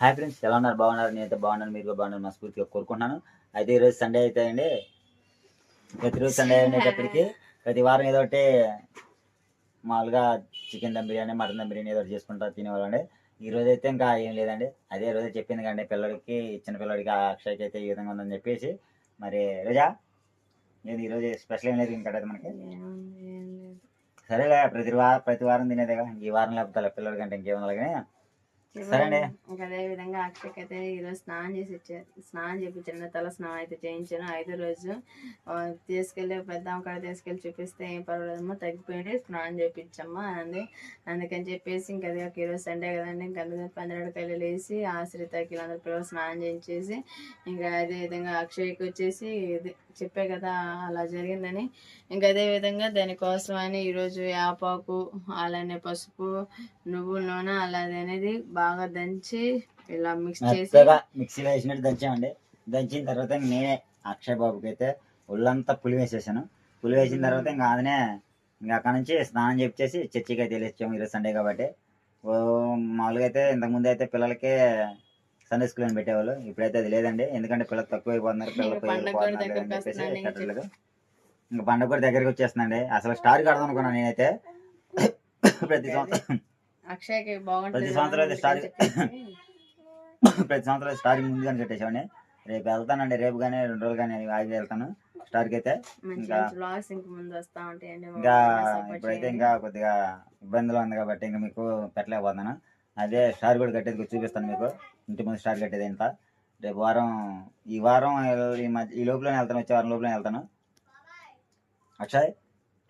Hi friends ఎలా ఉన్నారు? బాగున్నారు? నేనైతే బాగున్నాను. మీరు కూడా బాగున్నారు మనస్ఫూర్తిగా కోరుకుంటున్నాను. అయితే ఈరోజు సండే అయితే అండి. ప్రతిరోజు సండే అనేటప్పటికి ప్రతి వారం ఏదో ఒకటి మామూలుగా చికెన్ దమ్ బిర్యానీ మటన్ దమ్ బిర్యానీ ఏదో ఒకటి చేసుకుంటా తినేవాళ్ళండి. ఈ రోజు అయితే ఇంకా ఏం లేదండి. అదే రోజు చెప్పింది కండి పిల్లడికి చిన్న పిల్లడికి ఆ అక్షయ్కి అయితే ఈ విధంగా ఉందని చెప్పేసి. మరి రోజా లేదు ఈరోజు స్పెషల్ ఏం లేదు ఇంకా అయితే మనకి? సరేలే ప్రతి వారం ప్రతి వారం తినేదేగా. ఈ వారం లేకపోతే పిల్లడి కంటే ఇంకేముంది కానీ. అదే విధంగా అక్షయకి అయితే ఈరోజు స్నానం చేసి ఇచ్చారు స్నానం చేయించాను తల స్నానం అయితే చేయించాను. ఐదో రోజు తీసుకెళ్ళి పెద్ద కాడ తీసుకెళ్ళి చూపిస్తే ఏం పర్వాలేదమ్మా తగ్గిపోయింది స్నానం చేయించమ్మా అంది. అందుకని చెప్పేసి ఇంకా అది ఒక ఈరోజు సండే కదండి ఇంకా అందుకని పందిరడకాయలు వేసి ఆశ్రితకి వీళ్ళందరూ పిల్లలు స్నానం చేయించేసి ఇంకా అదే విధంగా అక్షయ్కి వచ్చేసి ఇది చెప్పే కదా అలా జరిగిందని. ఇంకా అదే విధంగా దానికోసం అని ఈరోజు యాపాకు అలానే పసుపు నువ్వుల నూనె అలాది అనేది బాగా దంచి ఇలా మిక్స్ చేసి మిక్సీలో వేసినట్టు దంచామండి. దంచిన తర్వాత నేనే అక్షయ్ బాబుకి అయితే ఒళ్ళంతా పులి వేసేసాను. పులి వేసిన తర్వాత ఇంకా అదనే ఇంకా అక్కడ నుంచి స్నానం చెప్పేసి చర్చికి అయితే వెళ్ళొచ్చాము ఈరోజు సండే కాబట్టి. ఓ మామూలుగా అయితే ఇంతకుముందు అయితే పిల్లలకి సండే స్కూల్ అని పెట్టేవాళ్ళు. ఇప్పుడైతే అది లేదండి. ఎందుకంటే పిల్లలు తక్కువ అయిపోతున్నారు పిల్లలు ఇంకా పండగ కూడా దగ్గరకు చెప్పేసి వస్తుందని పెట్టట్లేదు ఇంకా పండుగ కూడా దగ్గరికి వచ్చేస్తుందండి అసలు స్టార్ కడదాం అనుకున్నాను నేనైతే. ప్రతి సంవత్సరం అక్షయ్కి బాగుంటుంది ప్రతి సంవత్సరం అయితే స్టార్ ప్రతి సంవత్సరం స్టార్కి ముందుగానే కట్టేసామని రేపు వెళ్తానండి. రేపు కానీ రెండు రోజులు కానీ ఆగి వెళ్తాను స్టార్కి అయితే. ఇంకా- ఇంక ఇప్పుడైతే. ఇంకా కొద్దిగా ఇబ్బందిలో ఉంది కాబట్టి ఇంకా మీకు పెట్టలేకపోతున్నాను. అదే స్టార్ కూడా కట్టేది చూపిస్తాను మీకు. ఇంటి ముందు స్టార్ట్ కట్టేది ఇంత రేపు వారం ఈ వారం ఈ మధ్య ఈ లోపలనే వెళ్తాను వచ్చే వారం లోపలనే వెళ్తాను. అక్షయ్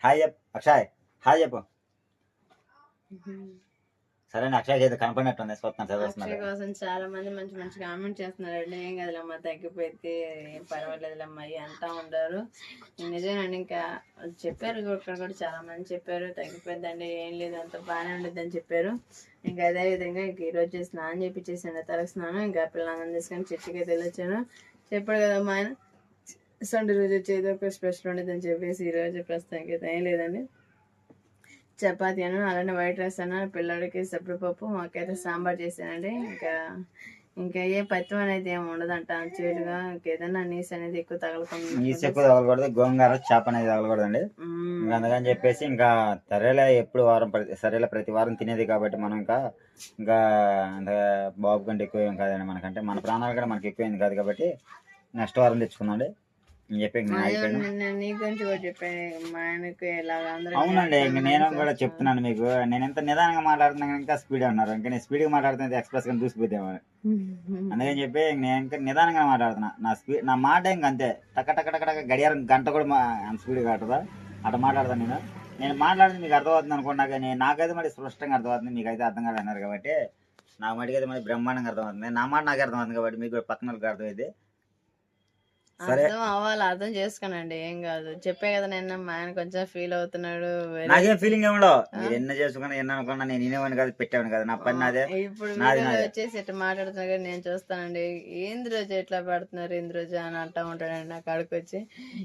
హాయ్ చెప్ అక్షయ్ హాయ్ చెప్పు. సరే అక్షయ్ అయితే కనపడినట్టుంది స్వప్న అక్షయ్ చదువుతున్నారు కోసం చాలా మంది మంచి మంచి కామెంట్ చేస్తున్నారండి. ఏం కదలమ్మా తగ్గిపోతే ఏం పర్వాలేదులమ్మా అయ్యి అంటా ఉంటారు నిజమేనండి ఇంకా చెప్పారు కూడా ఇక్కడ కూడా చాలా మంది చెప్పారు తగ్గిపోద్దండి ఏం లేదు అంత బాగానే ఉండదు అని చెప్పారు. ఇంకా అదే విధంగా ఇంక ఈరోజు స్నానం చేపించేసాను తలకు స్నానం ఇంకా పిల్లలందరం తీసుకొని చర్చికి అయితే వెళ్ళొచ్చాను. చెప్పాడు కదమ్మా ఆయన సండే రోజు వచ్చి ఏదో ఒక స్పెషల్ ఉండదు అని చెప్పేసి ఈరోజు ప్రస్తుతానికి అయితే ఏం లేదండి. చపాతీ అను అలానే వైట్ రైస్ అను పిల్లడికి సబ్బు పప్పు మాకైతే సాంబార్ చేశానండి. ఇంకా ఇంకా ఏ పత్యం అనేది ఏమి ఉండదంట చేడుగా ఏదైనా నీస్ అనేది ఎక్కువ తగలకుండా చెక్కు తగలకూడదు గోంగూర చేప అనేది తగలకూడదండి. ఇంకా అందుకని చెప్పేసి ఇంకా సరేలే ఎప్పుడు వారం ప్రతి సరేలే ప్రతి వారం తినేది కాబట్టి మనం ఇంకా ఇంకా అంత బాబు కంటే ఎక్కువ ఏం కాదండి మనకంటే. మన ప్రాణాలు కూడా మనకి ఎక్కువైంది కాదు కాబట్టి నెక్స్ట్ వారం తెచ్చుకుందాండి అవునండి ఇంక నేను కూడా చెప్తున్నాను మీకు. నేను ఎంత నిదానంగా మాట్లాడుతున్నా ఇంకా స్పీడ్ ఉన్నారు. ఇంకా నేను స్పీడ్గా మాట్లాడుతున్నది ఎక్స్ప్రెస్గా చూసిపోతేమో అందుకని చెప్పి నేను ఇంకా నిదానంగా మాట్లాడుతున్నా. నా స్పీడ్ నా మాట ఇంక అంతే. టక్క టక్క టక్క టక్క గడియారం గంట కూడా అంత స్పీడ్ కావట్దా అట్లా మాట్లాడతాను నేను. నేను మాట్లాడింది మీకు అర్థమవుతుంది అనుకున్నా కానీ నాకైతే మరి స్పష్టంగా అర్థమవుతుంది. మీకు అయితే అర్థం కాదు అన్నారు కాబట్టి నాకు మటుకు అయితే మరి బ్రహ్మాండంగా అర్థమవుతుంది. నా మాట నాకు అర్థమవుతుంది కాబట్టి మీకు పక్కన వాళ్ళకి అర్థమైంది సరే అర్థం అవ్వాలి అర్థం చేసుకోనండి ఏం కాదు. చెప్పే కదా నిన్న మా ఆయన కొంచెం ఫీల్ అవుతున్నాడు నాకేం ఫీలింగ్ ఏముండవు మీరు ఎన్న చేసుకున్నా ఎన్న అనుకున్నా నేను వినేవాడిని కాదు పెట్టేవాడిని కాదు. నా పని నాదే. ఇప్పుడు. వచ్చేసి ఇట్లా మాట్లాడుతున్నారు కదా నేను చూస్తానండి. ఏంది రోజు ఎట్లా పెడుతున్నారు ఏంది రోజు అని అంటా ఉంటాడండి నా కాడికి వచ్చి.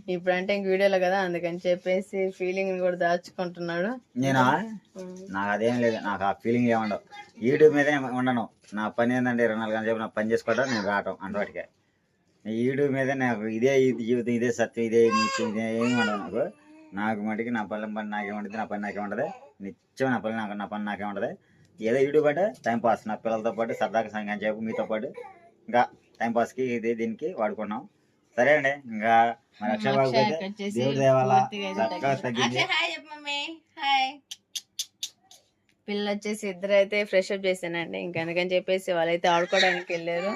ఇప్పుడు అంటే ఇంక వీడియోలో కదా అందుకని చెప్పేసి ఫీలింగ్ కూడా దాచుకుంటున్నాడు. నేనా. నాకు అదేం లేదు. నాకు ఆ ఫీలింగ్ ఏముండవు యూట్యూబ్ మీదే ఉండను. నా పని ఏంటంటే ఇరవై నాలుగు గంటలు చెప్పి నా పని చేసుకోవడం నేను రావటం అంతవాటికే యూట్యూబ్ మీద నాకు ఇదే ఇది జీవితం ఇదే సత్యం ఇదే నీతి ఇదే ఏమి ఉండదు నాకు. నాకు మటుకి నా పని పని నాకే ఉంటుంది నా పని నాకే ఉంటుంది నిత్యం నా పని నాకు నా పని నాకే ఉంటుంది ఏదో యూట్యూబ్ అంటే టైం పాస్. నా పిల్లలతో పాటు సరదాగా సంగం చెప్పు మీతో పాటు ఇంకా టైం పాస్కి ఇది దీనికి వాడుకున్నాం సరే అండి ఇంకా మన అక్షయ్ బాబుకి అయితే అక్షయ్ వచ్చేసి దేవుడి దయ వల్ల పూర్తిగా అయితే చక్కగా తగ్గింది. తగ్గింది. అక్షయ్ హాయ్ చెప్పు మమ్మీ. హాయ్. పిల్లలు వచ్చేసి ఇద్దరు అయితే ఫ్రెష్ అప్ చేశానండి. ఇంకా అందుకని చెప్పేసి వాళ్ళైతే ఆడుకోవడానికి వెళ్ళారు.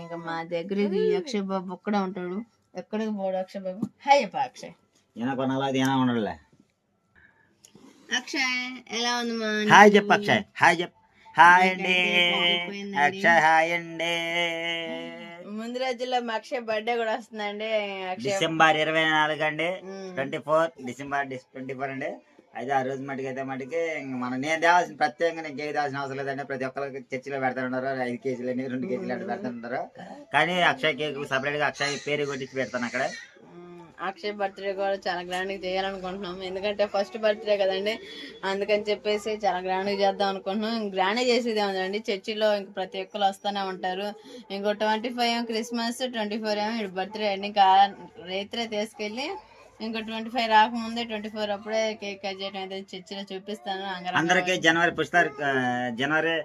ఇంకా మా దగ్గర ఈ అక్షయ్ బాబు ఒక్కడే ఉంటాడు. ఎక్కడికి పోడు అక్షయ్ బాబు హాయ్ చెప్పు అక్షయ్. ఏనా కొనాలా ఏనా ఉండలే అక్షయ్ ఎలా ఉంది మా హాయ్ చెప్పు అక్షయ్. హాయ్ చెప్పు. హాయ్ అండి. అక్షయ్ హాయ్ అండి. ముందు రోజుల్లో మా అక్షయ్ బర్త్డే కూడా వస్తుందండి. డిసెంబర్ ఇరవై నాలుగు అండి. Twenty four December twenty four అండి. అయితే ఆ రోజు మటుకు అయితే మటుకి మనం నేను తేవాల్సిన ప్రత్యేకంగా నేను కేక్ తేవాల్సిన అవసరం లేదంటే ప్రతి ఒక్కరికి చర్చిలో పెడతానున్నారు ఐదు కేజీలు అని రెండు కేజీలు అట్లా పెడతానున్నారు కానీ అక్షయ్ కేక్ సపరేట్గా అక్షయ్ పేరు కొట్టించి పెడతాను అక్కడ. అక్షయ్ బర్త్డే కూడా చాలా గ్రాండ్గా చేయాలనుకుంటున్నాం. ఎందుకంటే ఫస్ట్ బర్త్డే కదండి. అందుకని చెప్పేసి చాలా గ్రాండ్గా చేద్దాం అనుకుంటున్నాం. గ్రాండ్గా చేసేది ఏమండి చర్చిలో ఇంక ప్రతి ఒక్కరు వస్తూనే ఉంటారు. ఇంకో twenty five Christmas twenty four ఏమో బర్త్డే అన్ని కా రైతులే తీసుకెళ్ళి ఇంకో ట్వంటీ ఫైవ్ రాకముందే ట్వంటీ ఫోర్ అప్పుడే కేక్ కట్ చేయడం అయితే చర్చిలో చూపిస్తాను. అందరికి జనవరి పుష్తారికి జనవరి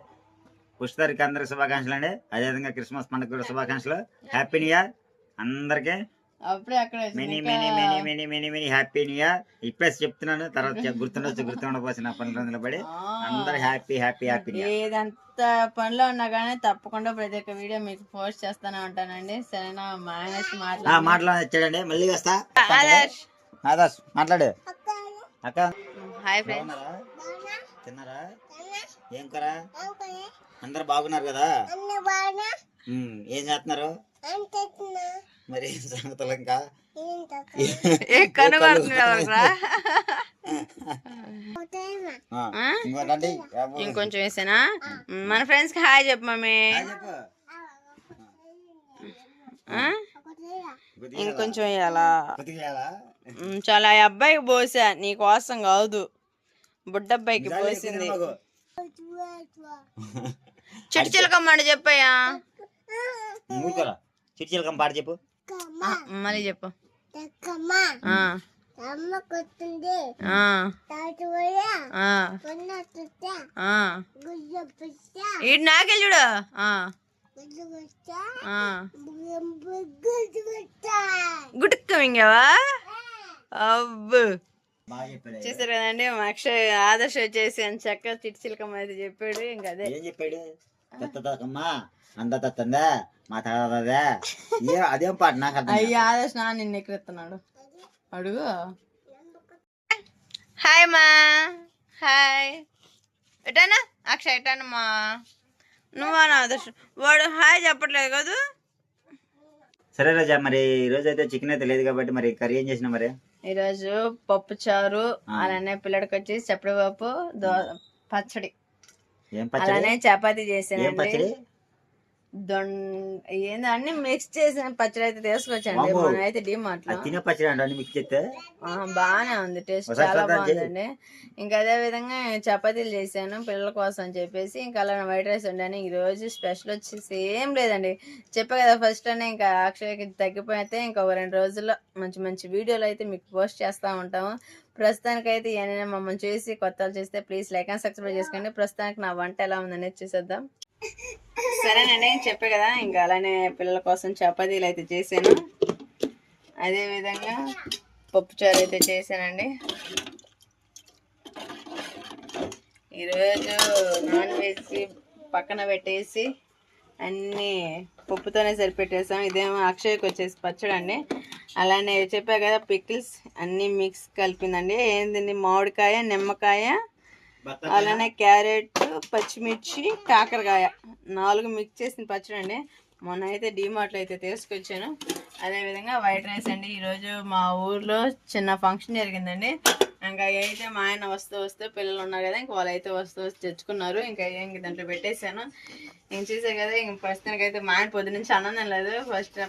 పుష్తారికి అందరికి శుభాకాంక్షలు అండి అదేవిధంగా క్రిస్మస్ పండుగ కూడా శుభాకాంక్షలు. హ్యాపీ న్యూ ఇయర్ అందరికి అప్పుడే అక్కడ many many many many many many happy new year. ఇప్పుడే చెప్తున్నాను తర్వాత గుర్తుండొచ్చు గుర్తుండకపోవచ్చు నా పనుల రోజులు పడి. అందరు హ్యాపీ హ్యాపీ హ్యాపీ ఏదంత పనిలో ఉన్నా కానీ తప్పకుండా ప్రతి ఒక్క వీడియో మీకు పోస్ట్ చేస్తానే ఉంటానండి. సరేనా? మా ఆయన వచ్చి మాట్లాడు. మాట్లాడి వచ్చాడండి. మళ్ళీ వస్తా. ఆదర్శ్. ఆదర్శ్ మాట్లాడు. అక్క. Hi friends. బాగున్నారా? తిన్నారా? ఏం కరా అందరు బాగున్నారు కదా? ఏం చేస్తున్నారు? మరి ఏం సంగతులు ఇంకా. ఇంకొంచెం వేసానా? మన ఫ్రెండ్స్కి హాయ్ చెప్పు. మమ్మీ ఇంకొంచెం వేయాలా? చాలా అబ్బాయికి పోసా నీ కోసం కాదు. బుడ్డబ్బాయికి పోసింది. చిట్టు చిలకమ్మండి చెప్పయ్యా. ఊరుకోరా చిట్చిలకం పాట చెప్పు. మళ్ళీ చెప్పు. ఆ. ఆ. ఆ. ఆ. ఈడు నాకే చూడు. ఆ. ఆ. గుట్టుకు మింగావా? అబ్బు. చూసారు కదండి మా అక్షయ్ ఆదర్శ వచ్చేసి అని చక్కగా చిట్టు చిలకమ్మ అయితే చెప్పాడు. ఇంక అదే. ఏం చెప్పాడు? తత్తమ్మా అంద తత్తందా? మా తాదా ఏ అదేం పాట? నాకు అర్థం. అయ్యి ఆదర్శ నా నిన్ను ఎక్కడెత్తున్నాడు అడుగు. హాయ్ మా. హాయ్. ఎటానా అక్షయ్ ఎటానమ్మా నువ్వా నా ఆదర్శ? వాడు హాయ్ చెప్పట్లేదు కదా? సరే రాజా మరి ఈ రోజు అయితే చికెన్ అయితే లేదు కాబట్టి మరి కర్రీ ఏం చేసినా మరి? ఈరోజు పప్పు చారు అలానే పిల్లడికి వచ్చి చప్పడి పప్పు దో పచ్చడి. ఏం పచ్చడి? అలానే చపాతీ ఏం చేసానండి పచ్చడి? దొన్ ఏందో అన్ని మిక్స్ చేసిన పచ్చడి అయితే తీసుకొచ్చండి. మనం అయితే డిమార్ట్లో. తినే పచ్చడి మిక్స్ చేస్తే? బాగానే ఉంది. టేస్ట్ చాలా. బాగుందండి. ఇంకా అదే విధంగా చపాతీలు చేశాను పిల్లల కోసం అని చెప్పేసి. ఇంకా అలా వైట్ రైస్ వండాను. ఈ రోజు స్పెషల్ వచ్చేసి ఏం లేదండి. చెప్పా కదా ఫస్ట్ అనే ఇంకా అక్షయకి తగ్గిపోతే ఇంకా ఒక రెండు రోజుల్లో మంచి మంచి వీడియోలు అయితే మీకు పోస్ట్ చేస్తూ ఉంటాము. ప్రస్తుతానికైతే ఏమైనా మమ్మల్ని చూసి కొత్తలు చేస్తే ప్లీజ్ లైక్ అండ్ సబ్స్క్రైబ్ చేసుకోండి ప్రస్తుతానికి నా వంట ఎలా ఉందనేది చూసేద్దాం. సరేనండి చెప్పే కదా ఇంకా అలానే పిల్లల కోసం చపాతీలు అయితే చేశాను. అదే విధంగా పప్పు చారు అయితే చేశానండి. ఈరోజు నాన్ వెజ్ పక్కన పెట్టేసి అన్నీ పప్పుతోనే సరిపెట్టేసాం. ఇదేమో అక్షయ్కి వచ్చేసి పచ్చడి అండి. అలానే చెప్పా కదా పికిల్స్ అన్నీ మిక్స్ కలిపిందండి. ఏంది మామిడికాయ నిమ్మకాయ అలానే క్యారెట్ పచ్చిమిర్చి కాకరకాయ. నాలుగు మిక్స్ చేసిన పచ్చడి అండి. మొన్న అయితే డీమార్ట్లో అయితే తీసుకొచ్చాను. అదేవిధంగా వైట్ రైస్ అండి. ఈరోజు మా ఊర్లో చిన్న ఫంక్షన్ జరిగిందండి. ఇంకా అయితే మా ఆయన వస్తూ వస్తూ పిల్లలు ఉన్నారు కదా ఇంకా వాళ్ళు అయితే వస్తూ వస్తూ తెచ్చుకున్నారు. ఇంకా ఇంక దాంట్లో పెట్టేశాను. ఇంక చూసే కదా ఇంక ప్రస్తుతానికి అయితే మా ఆయన పొద్దు నుంచి అన్నం లేదు. ఫస్ట్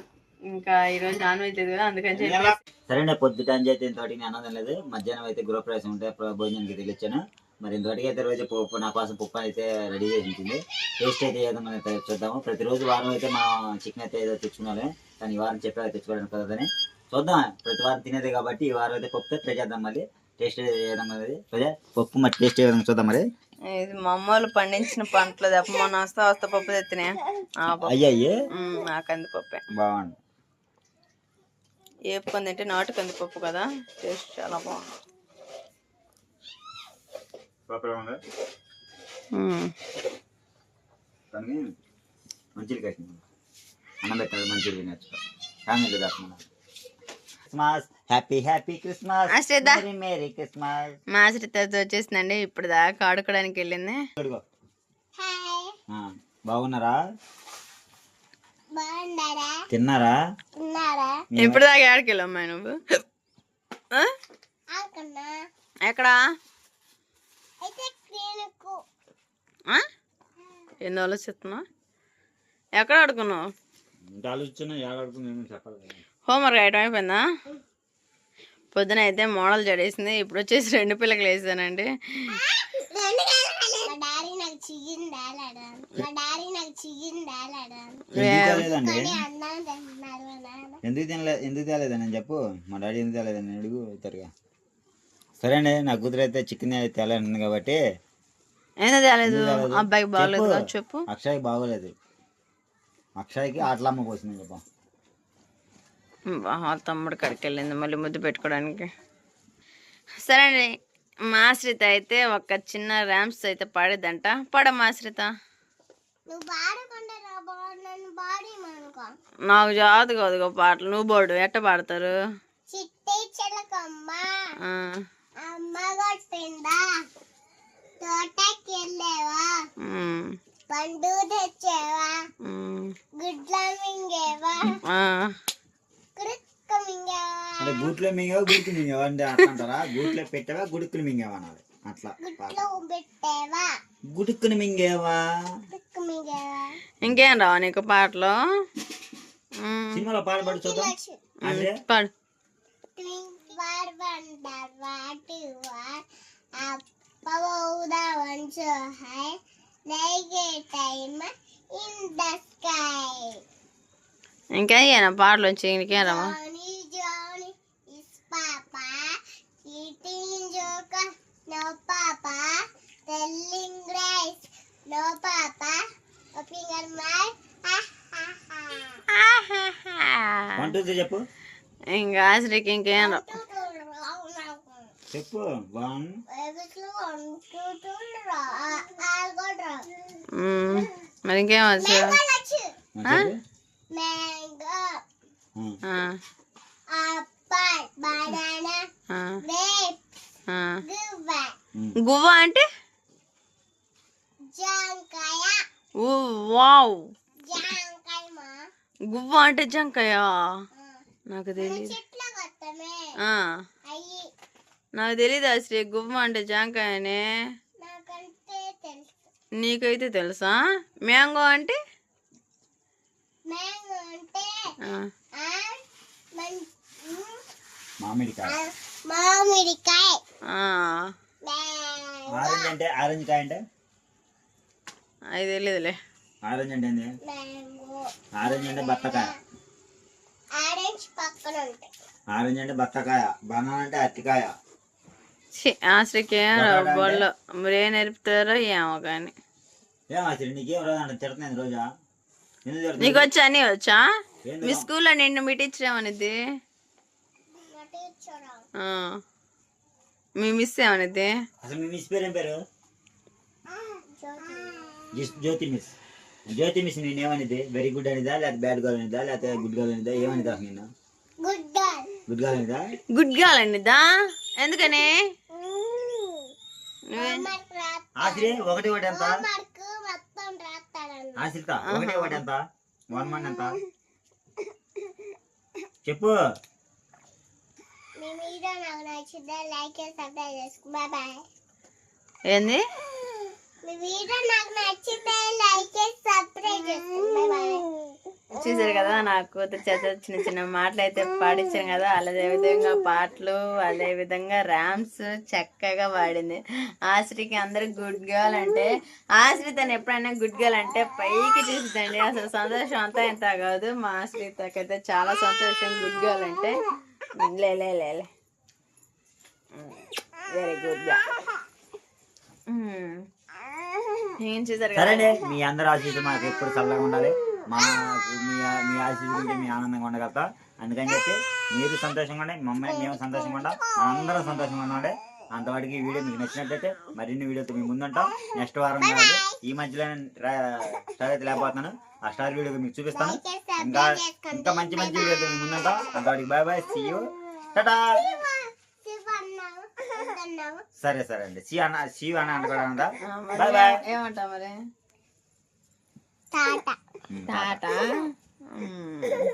ఇంకా ఈరోజు నాన్ వెజ్ లేదు కదా అందుకని చెప్పి సరేనే పొద్దుట అయితే ఆనందం లేదు. మధ్యాహ్నం అయితే గృహప్రవేశం ఉంటే భోజనానికి తెలియచ్చాను మరి ఇంతటికి అయితే రోజు పప్పు నా కోసం పప్పు అయితే రెడీ చేసి ఉంటుంది. టేస్ట్ అయితే ఏదో మనం చూద్దాము. ప్రతిరోజు వారం అయితే మా చికెన్ అయితే ఏదో తెచ్చుకున్నాను కానీ ఈ వారం చెప్పా తెచ్చుకోవడానికి కుదరదని. చూద్దాం. ప్రతి వారం తినేదే కాబట్టి ఈ వారం అయితే పప్పుతో ట్రై చేద్దాం మళ్ళీ. టేస్ట్ ఏ విధంగా ఉంది అదే పప్పు మరి టేస్ట్ ఏ విధంగా చూద్దాం మరి. ఇది మా అమ్మోళ్ళు పండించిన పంటలు తప్ప మొన్న వస్తా వస్తా పప్పు తెచ్చినా పప్పు. అయ్యయ్యే. ఉమ్, ఆ కందిపప్పే. బాగుంది. ఏ పప్పు తింటే నాటు కందిపప్పు కదా. టేస్ట్ చాలా బాగుంది. కానీ మంచిది కట్టింది. అన్నం పెట్టాలి మంచిది తినచ్చు. ఫ్యామిలీ కాకుండా. Christmas happy happy Christmas. Merry Christmas మా శ్రీతతో వచ్చేసిందండి ఇప్పుడు దాకా ఆడుకోవడానికి వెళ్ళింది. బాగున్నారా? తిన్నారా? ఇప్పుడు దాకా ఆడికి వెళ్ళమ్మా నువ్వు? ఆ? ఎక్కడా? ఆ? ఏందో ఆలోచిస్తున్నా ఎక్కడ ఆడుకున్నావు? హోంవర్క్ ఐటమ్ అయిపోయిందా? పొద్దున అయితే మోడల్ జడేసింది ఇప్పుడు వచ్చేసి రెండు పిల్లకలు వేసానండి ఎందుకు నాన్న ఎందుకు తేలేదని చెప్పు. మా డాడీ ఎందుకు తేలేదని అడుగు అవుతారుగా సరే అండి నా కూతురు అయితే చికెన్ తేలంటుంది కాబట్టి. ఏందో తేలేదు? తేలేదు? అబ్బాయికి బాగలేదు చెప్పు. అక్షయ్ బాగోలేదు. అక్షయ్కి ఆటలమ్మ కోసిందని చెప్పు తమ్ముడు కడికి వెళ్ళింది మళ్ళీ ముద్దు పెట్టుకోవడానికి. సరే అండి మా ఆశ్రిత అయితే ఒక చిన్న ర్యామ్స్ అయితే పాడేదంట. బాడీ అనుకో నాకు జాదు కాదు పాటలు. నువ్వు బోడు ఎట్ట పాడతారు? చిట్టి చిలకమ్మ. ఆ, అమ్మ కొట్టిందా తోటకి వెళ్ళేవా పండు తెచ్చేవా గుడ్ల మింగేవా? ఆ, కురుక్క మింగేవా? అంటే గూట్లో మింగావా గుడికి మింగావా అంటే అట్లా అంటారా? గూట్లో పెట్టావా గుడుక్కుని మింగావా అనాలి అట్లా గుడ్లు పెట్టేవా? గుడుక్కుని మింగేవా? ఇంకేం రావా నీకు పాటలు? సినిమాలో పాడబడి చూద్దాం. అంటే పాడు. Twink var vandrar du var Appa voda one so high Like time in the sky పాటలు వచ్చి ఇంకేం రావా Johnny Johnny is Papa Eating joker No Papa Telling rice No Papa Opening her mouth Ha ha ha one two three చెప్పు ఇంకా ఆశ్రికి ఇంకేం రావు చెప్పు one మరి ఇంకేం వచ్చు గువ్వ అంటే? వావ్. గువ్వ అంటే జంకాయ. నాకు తెలియదు చెట్ల కొత్తమే ఆ, అయ్యి నాకు తెలియదు అసలు గువ్వ అంటే జాంకాయనే. నాకంటే తెలుసు. నీకైతే తెలుసా? మ్యాంగో అంటే? మ్యాంగో అంటే ఆ, ఆ, మన్- ఉమ్, మామిడికాయ. ఆ, మామిడికాయ. ఆ, మ్యాంగో. ఆరెంజ్ అంటే ఆరెంజ్ కాయ అంటే? అది తెలియదులే ఆరెంజ్ అంటే ఆరెంజ్ అంటే బత్తకాయ. ఆరెంజ్ పక్కన ఉంటాయి ఆరెంజ్ అంటే బత్తకాయ బనానా అంటే అరటికాయ. ఛీ, ఆశ్రికి బొల్లో మరి ఏం నేర్పుతారో ఏమో కానీ ఏం నీకేం రోజా? వచ్చా అన్నీ వచ్చా? మీ స్కూల్లో నిన్ను మీ టీచర్ ఏమనిద్ది. మీ మిస్ ఏమనిద్ది? అసలు మీ మిస్ పేరు ఏం పేరు జ్యోతి మిస్. జ్యోతి మిస్ నేను ఏమనిది వెరీ గుడ్ అనిదా లేకపోతే బ్యాడ్ గర్ల్ అనిదా లేకపోతే గుడ్ గర్ల్ అనిదా ఏమనిదా అసలు నేను గుడ్ గర్ల్ గుడ్ గర్ల్ అనిదా గుడ్ గర్ల్ అనిద్దా? ఎందుకని? ఆశ్రీ ఒకటి ఒకటి ఎంత? ఆశ్రిత ఒకటి ఒకటి ఎంత? వన్ వన్ ఎంత? చెప్పు. మీ వీడియో నాకు నచ్చితే లైక్ చేసి సబ్స్క్రైబ్ చేసుకో. Bye bye. ఏంది? మీ వీడియో నాకు నచ్చితే లైక్ చేసి సబ్స్క్రైబ్ చేసుకో. Bye bye. చూసారు కదా నా కూతురు చేత చిన్న చిన్న మాటలు అయితే పాడించాను కదా అదే విధంగా పాటలు అదే విధంగా ర్యామ్స్ చక్కగా పాడింది. ఆశ్రికి అందరు గుడ్ గర్ల్ అంటే ఆశ్రిత ఎప్పుడైనా గుడ్ గర్ల్ అంటే పైకి చూసిందండి అసలు సంతోషం అంతా ఎంత కాదు. మా ఆశ్రీతకైతే చాలా సంతోషం. గుడ్ గర్ల్ అంటే లే లే లే వెరీ గుడ్గా ఏం చేశారు కదా? మీ అందరూ ఆశీస్సు మాకు ఎప్పుడు చల్లగా ఉండాలి. మా మీ మీ ఉంటే మీ ఆనందంగా ఉండగలుగుతా. అందుకని చెప్పి మీరు సంతోషంగా ఉండండి మమ్మల్ని మేము సంతోషంగా ఉండాలి అందరం సంతోషంగా ఉండాలి అంతవాడికి ఈ వీడియో మీకు నచ్చినట్లయితే మరిన్ని వీడియోతో మీ ముందుంటాం నెక్స్ట్ వారం కాదు ఈ మధ్యలో స్టార్ అయితే లేకపోతున్నాను ఆ స్టార్ వీడియో మీకు చూపిస్తాను. ఇంకా ఇంకా మంచి మంచి వీడియోతో మీ ముందుంటాం అంతవాడికి bye bye see you tata Shiva అన్నావు అన్నావు సరే సరే అండి. సి అన్న సి అన్న అనుకోవడం బాయ్ బాయ్ ఏమంటావు మరి? టాటా టాటా మ్మ్.